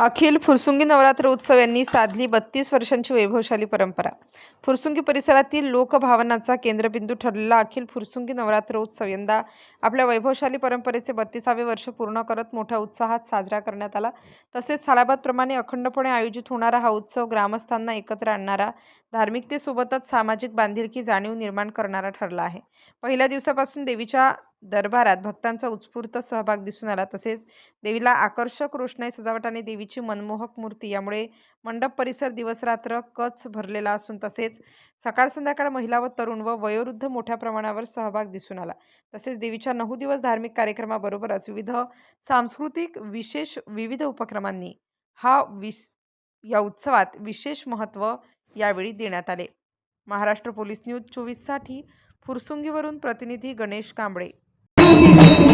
अखिल फुरसुंगी नवरात्र उत्सव यांनी साधली बत्तीस वर्षांची वैभवशाली परंपरा. फुरसुंगी परिसरातील लोकभावनाचा केंद्रबिंदू ठरलेला अखिल फुरसुंगी नवरात्र उत्सव यंदा आपल्या वैभवशाली परंपरेचे बत्तीसावे वर्ष पूर्ण करत मोठ्या उत्साहात साजरा करण्यात आला. तसेच सालाबादप्रमाणे अखंडपणे आयोजित होणारा हा उत्सव ग्रामस्थांना एकत्र आणणारा धार्मिकतेसोबतच सामाजिक बांधिलकी जाणीव निर्माण करणारा ठरला आहे. पहिल्या दिवसापासून देवीच्या दरबारात भक्तांचा उत्स्फूर्त सहभाग दिसून आला. तसेच देवीला आकर्षक रोषणाई सजावट आणि देवीची मनमोहक मूर्ती यामुळे मंडप परिसर दिवसरात्र कच भरलेला असून तसेच सकाळ संध्याकाळ महिला व तरुण व वयोवृद्ध मोठ्या प्रमाणावर सहभाग दिसून आला. तसेच देवीच्या नऊ दिवस धार्मिक कार्यक्रमाबरोबरच विविध सांस्कृतिक विशेष विविध उपक्रमांनी हा विस या उत्सवात विशेष महत्त्व यावेळी देण्यात आले. महाराष्ट्र पोलीस न्यूज चोवीससाठी फुरसुंगीवरून प्रतिनिधी गणेश कांबळे. Thank you.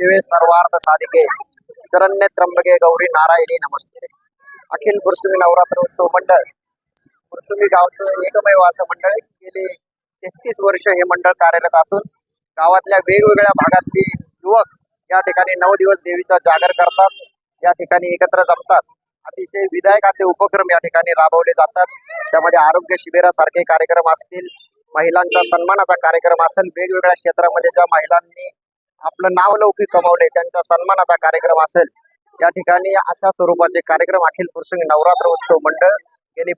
शिवे सर्वार्थ साधिके शरण्य त्र्यंबके गौरी नारायणी नमस्ते अखिल पुरसुमी नवरात्र उत्सव मंडळ पुरसुमी गावचं एकमेव असं मंडळ गेली तेहतीस वर्ष हे मंडळ कार्यरत असून गावातल्या वेगवेगळ्या भागातली युवक या ठिकाणी नऊ दिवस देवीचा जागर करतात या ठिकाणी एकत्र जमतात अतिशय विधायक असे उपक्रम या ठिकाणी राबवले जातात त्यामध्ये आरोग्य शिबिरासारखे कार्यक्रम असतील महिलांचा सन्मानाचा कार्यक्रम असेल वेगवेगळ्या क्षेत्रामध्ये ज्या महिलांनी आपलं नाव लौकिक कमावले त्यांच्या सन्मानाचा कार्यक्रम असेल. या ठिकाणी अशा स्वरूपाचे कार्यक्रम अखिल पुरुषंग नवरात्र उत्सव मंडळ गेली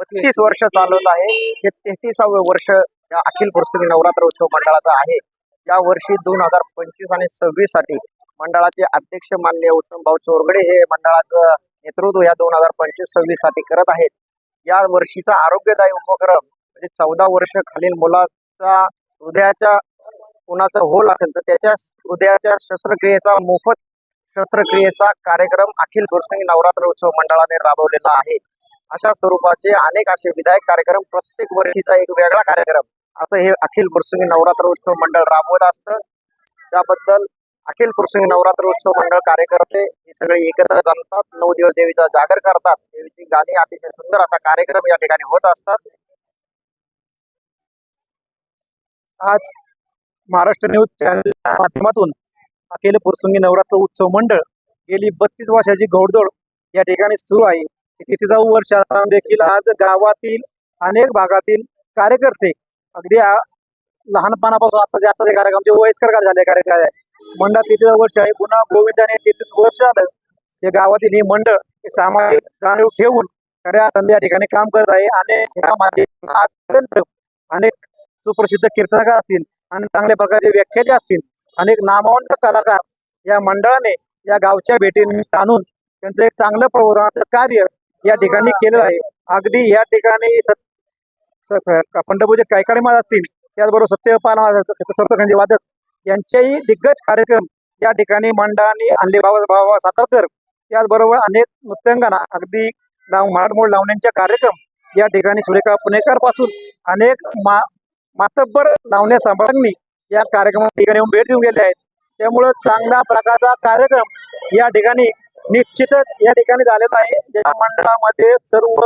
बत्तीस वर्ष चालवत आहे. हे तेहतीसावं वर्ष या अखिल पुरुषंग नवरात्र उत्सव मंडळाचं आहे. या वर्षी दोन हजार पंचवीस आणि सव्वीससाठी मंडळाचे अध्यक्ष मान्य उत्तम भाऊ चोरगडे हे मंडळाचं नेतृत्व या दोन हजार पंचवीस सव्वीससाठी करत आहेत. या वर्षीचा आरोग्यदायी उपक्रम म्हणजे चौदा वर्ष खालील मुलाचा हृदयाच्या कुणाचा होल असेल तर त्याच्या हृदयाच्या शस्त्रक्रियेचा मोफत शस्त्रक्रियेचा कार्यक्रम अखिल गुरुसिंग नवरात्र उत्सव मंडळाने राबवलेला आहे. अशा स्वरूपाचे अनेक असे विधायक कार्यक्रम प्रत्येक वर्षीचा एक वेगळा कार्यक्रम असं हे अखिल गुरुसिंग नवरात्र उत्सव मंडळ राबवत असतं. त्याबद्दल अखिल गुरुसिंग नवरात्र उत्सव मंडळ कार्यकर्ते हे सगळे एकत्र जमतात नऊ दिवस देवीचा जागर करतात देवीची गाणी अतिशय सुंदर असा कार्यक्रम या ठिकाणी होत असतात. आज महाराष्ट्र न्यूज चॅनलच्या माध्यमातून अखिल पुरसुंगी नवरात्र उत्सव मंडळ गेली बत्तीस वर्षाची घोडदौड या ठिकाणी सुरू आहे. तिथे जाऊ वर्ष असताना देखील आज गावातील अनेक भागातील कार्यकर्ते अगदी लहानपणापासून आताचे आताचे कार्यक्रम वयस्कर झाले कार्यक्रम मंडळ तिथे वर्ष आहे. पुन्हा गोविंदाने तिथेच वर्ष आलं. हे गावातील ही मंडळ हे सामाजिक जाणीव ठेवून खऱ्या अर्थाने या ठिकाणी काम करत आहे. आणि आजपर्यंत अनेक सुप्रसिद्ध कीर्तनकार असतील आणि चांगल्या प्रकारचे व्याख्याते असतील. अनेक नामवंत कलाकार या मंडळाने या गावच्या भेटीने आणून त्यांचं एक चांगलं प्रबोधनाचं कार्य या ठिकाणी केलेलं आहे. अगदी या ठिकाणी पंढरपूरचे कायकाडे महाराज असतील त्याचबरोबर सत्यपाल महाराज वादक यांचेही दिग्गज कार्यक्रम या ठिकाणी मंडळाने आणले. बाबा बाबा सातारकर त्याचबरोबर अनेक नृत्यांगना अगदी लाव मराठमोड लावण्यांचे कार्यक्रम या ठिकाणी सुरेखा पुणेकरपासून अनेक मा मातब्बर लावण्या सांभाळांनी या कार्यक्रमा ठिकाणी येऊन भेट देऊन गेले आहेत. त्यामुळं चांगल्या प्रकारचा कार्यक्रम या ठिकाणी निश्चितच या ठिकाणी झालेला आहे. या मंडळामध्ये सर्व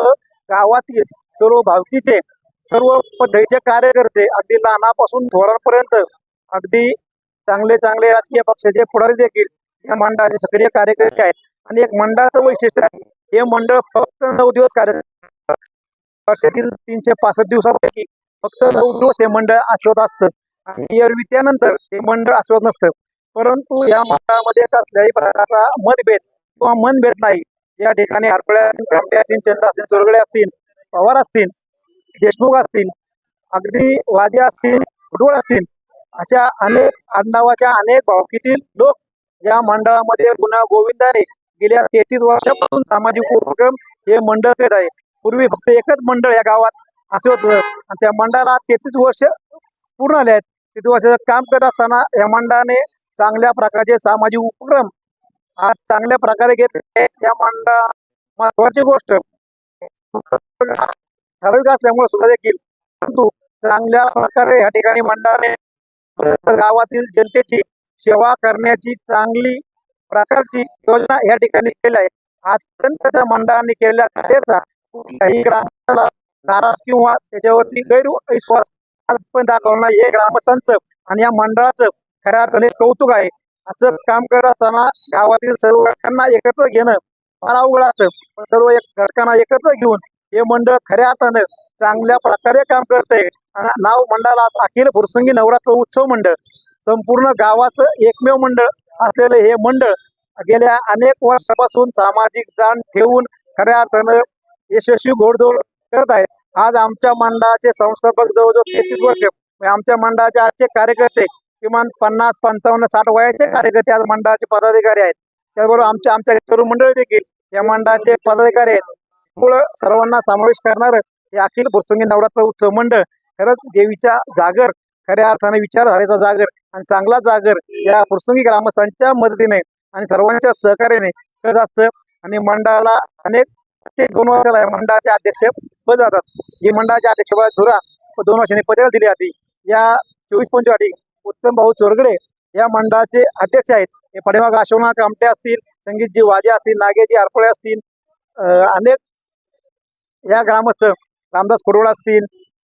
गावातील सर्व भावकीचे सर्व पद्धतीचे कार्यकर्ते अगदी लहानापासून थोरांपर्यंत अगदी चांगले चांगले राजकीय पक्षाचे पुढारी देखील या मंडळाचे सक्रिय कार्यकर्ते आहेत. आणि एक मंडळाचं वैशिष्ट्य आहे हे मंडळ फक्त नऊ दिवस कार्य वर्षातील तीनशे पासष्ट दिवसापैकी फक्त नऊ दिवस हे मंडळ आश्वत असतं. आणि एरवी त्यानंतर हे मंडळ आश्वत नसतं. परंतु या मंडळामध्ये कसल्याही प्रकारचा मतभेद किंवा मनभेद नाही. या ठिकाणी हरपळ्या असतील चंद्र असतील चोरगडे असतील पवार असतील देशमुख असतील अगदी वाजे असतील फुटबॉल असतील अशा अनेक आडनावाच्या अनेक भावकीतील लोक या मंडळामध्ये गुन्हा गोविंदाने गेल्या तेहतीस वर्षापासून सामाजिक उपक्रम हे मंडळ करत आहे. पूर्वी फक्त एकच मंडळ या गावात असे होतं. आणि त्या मंडळाला तेहतीस वर्ष पूर्ण आले आहेत. तेहतीस वर्षाचं काम करत असताना या मंडळाने चांगल्या प्रकारचे सामाजिक उपक्रम आज चांगल्या प्रकारे घेतले. या मंडळ महत्वाची गोष्ट. ठराविक असल्यामुळे सुद्धा देखील. परंतु चांगल्या प्रकारे या ठिकाणी मंडळाने गावातील जनतेची सेवा करण्याची चांगली प्रकारची योजना या ठिकाणी केली आहे. आजपर्यंत त्या मंडळाने केलेल्या कार्याचा कुठल्याही ग्राहकाला नाराज किंवा त्याच्यावरती गैरविश्वास पण दाखवला नाही. हे ग्रामस्थांचं आणि या मंडळाचं खऱ्या अर्थाने कौतुक आहे. असं काम करत असताना गावातील सर्व घटकांना एकत्र घेणं फार अवघड असतं. पण सर्व एक घटकांना एकत्र घेऊन हे मंडळ खऱ्या अर्थानं चांगल्या प्रकारे काम करतंय. आणि नाव मंडळाला अखिल फुरसंगी नवरात्र उत्सव मंडळ. संपूर्ण गावाचं एकमेव मंडळ असलेलं हे मंडळ गेल्या अनेक वर्षापासून सामाजिक जाण ठेवून खऱ्या अर्थानं यशस्वी घोडदौड करत आहेत आज आमच्या मंडळाचे संस्थापक जवळजवळ तेहतीस वर्ष. म्हणजे आमच्या मंडळाचे आजचे कार्यकर्ते किमान पन्नास पंचावन्न साठ वयाचे कार्यकर्ते आज मंडळाचे पदाधिकारी आहेत. त्याचबरोबर आमच्या आमच्या तरुण मंडळ देखील या मंडळाचे पदाधिकारी आहेत. त्यामुळं सर्वांना समावेश करणार हे अखिल भुसंगी नवरात्र उत्सव मंडळ. खरंच देवीच्या जागर खऱ्या अर्थाने विचारधारेचा जागर आणि चांगला जागर या प्रसंगी ग्रामस्थांच्या मदतीने आणि सर्वांच्या सहकार्याने करत असतं. आणि मंडळाला अनेक प्रत्येक दोन वर्षाला मंडळाचे अध्यक्ष पद जातात. ही मंडळाचे अध्यक्ष धुरा दोन वर्षांनी पदाला दिली जाते. या चोवीस पंचवाटी उत्तम भाऊ चोरगडे या मंडळाचे अध्यक्ष आहेत. हे पाठीमाग अशोकनाथ कामटे असतील संगीतजी वाजे असतील नागेजी आरपळे असतील अनेक या ग्रामस्थ रामदास कुरवड असतील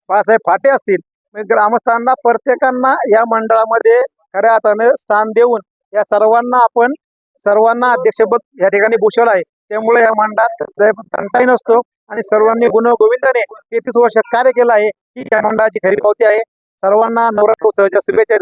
बाळासाहेब फाटे असतील. ग्रामस्थांना प्रत्येकांना या मंडळामध्ये खऱ्या हाताने स्थान देऊन या सर्वांना आपण सर्वांना अध्यक्षपद या ठिकाणी भूषवलं आहे. त्यामुळे या मंडळात तंटाही नसतो. आणि सर्वांनी गुण गोविंदाने तेहतीस वर्ष कार्य केलं आहे. ही त्या मंडळाची खरी पावती आहे. सर्वांना नवरात्रोत्सवाच्या शुभेच्छा